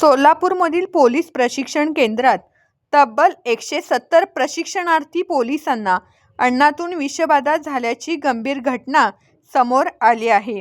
सोलापूरमधील police प्रशिक्षण केंद्रात तब्बल एकशे सत्तर प्रशिक्षणार्थी पोलिसांना अन्नातून विषबाधा झाल्याची गंभीर घटना समोर आली आहे.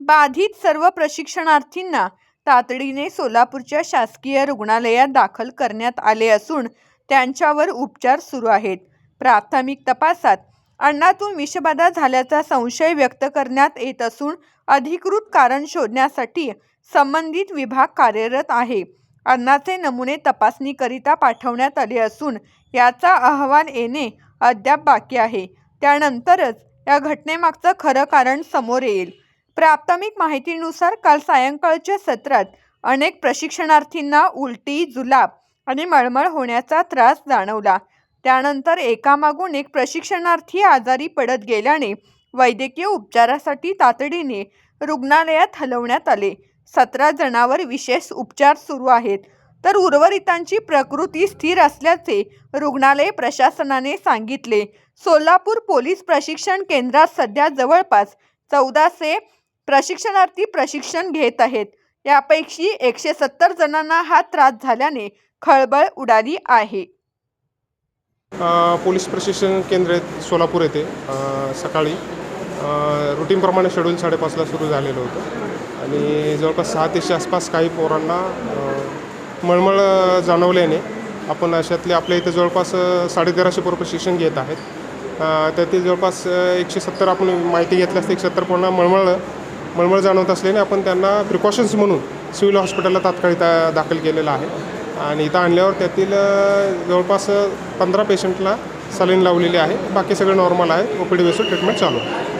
बाधित सर्व प्रशिक्षणार्थींना तातडीने सोलापूरच्या शासकीय रुग्णालयात दाखल करण्यात आले असून त्यांच्यावर उपचार सुरू आहेत. प्राथमिक तपासात अन्नातून विषबाधा झाल्याचा संशय व्यक्त करण्यात येत असून अधिकृत कारण शोधण्यासाठी संबंधित विभाग कार्यरत आहे. अन्नाचे नमुने तपासणीकरिता पाठवण्यात आले असून याचा अहवाल येणे अद्याप बाकी आहे. त्यानंतरच या घटनेमागचं खरं कारण समोर येईल. प्राथमिक माहितीनुसार काल सायंकाळच्या सत्रात अनेक प्रशिक्षणार्थींना उलटी जुलाब आणि मळमळ होण्याचा त्रास जाणवला. त्यानंतर एकामागून एक प्रशिक्षणार्थी आजारी पडत गेल्याने वैद्यकीय उपचारासाठी तातडीने रुग्णालयात हलवण्यात आले. सतरा जणांवर विशेष उपचार सुरू आहेत. तर उर्वरितांची प्रकृती स्थिर असल्याचे रुग्णालय प्रशासनाने सांगितले. सोलापूर पोलीस प्रशिक्षण केंद्रात सध्या जवळपास चौदाशे प्रशिक्षणार्थी प्रशिक्षण घेत आहेत. यापैकी एकशे सत्तर जणांना हा त्रास झाल्याने खळबळ उडाली आहे. पोलीस प्रशिक्षण केंद्र आहेत सोलापूर येथे सकाळी. रुटीनप्रमाणे शेड्यूल साडेपाचला सुरू झालेलं होतं. आणि जवळपास सहा तेच्या आसपास काही पोरांना मळमळ जाणवल्याने आपण अशातले आपल्या इथे जवळपास साडेतेराशे पोरं प्रशिक्षण घेत आहेत. त्यातील जवळपास एकशे सत्तर आपण माहिती घेतल्यास एकशे सत्तर पोरांना मळमळ मळमळ जाणवत असल्याने आपण त्यांना प्रिकॉशन्स म्हणून सिव्हिल हॉस्पिटलला तात्काळ इथं दाखल केलेलं आहे. आणि इथं आणल्यावर त्यातील जवळपास पंधरा पेशंटला सलाईन लावलेली आहे. बाकी सगळे नॉर्मल आहे ओ पी डी बेसवर ट्रीटमेंट चालू आहे.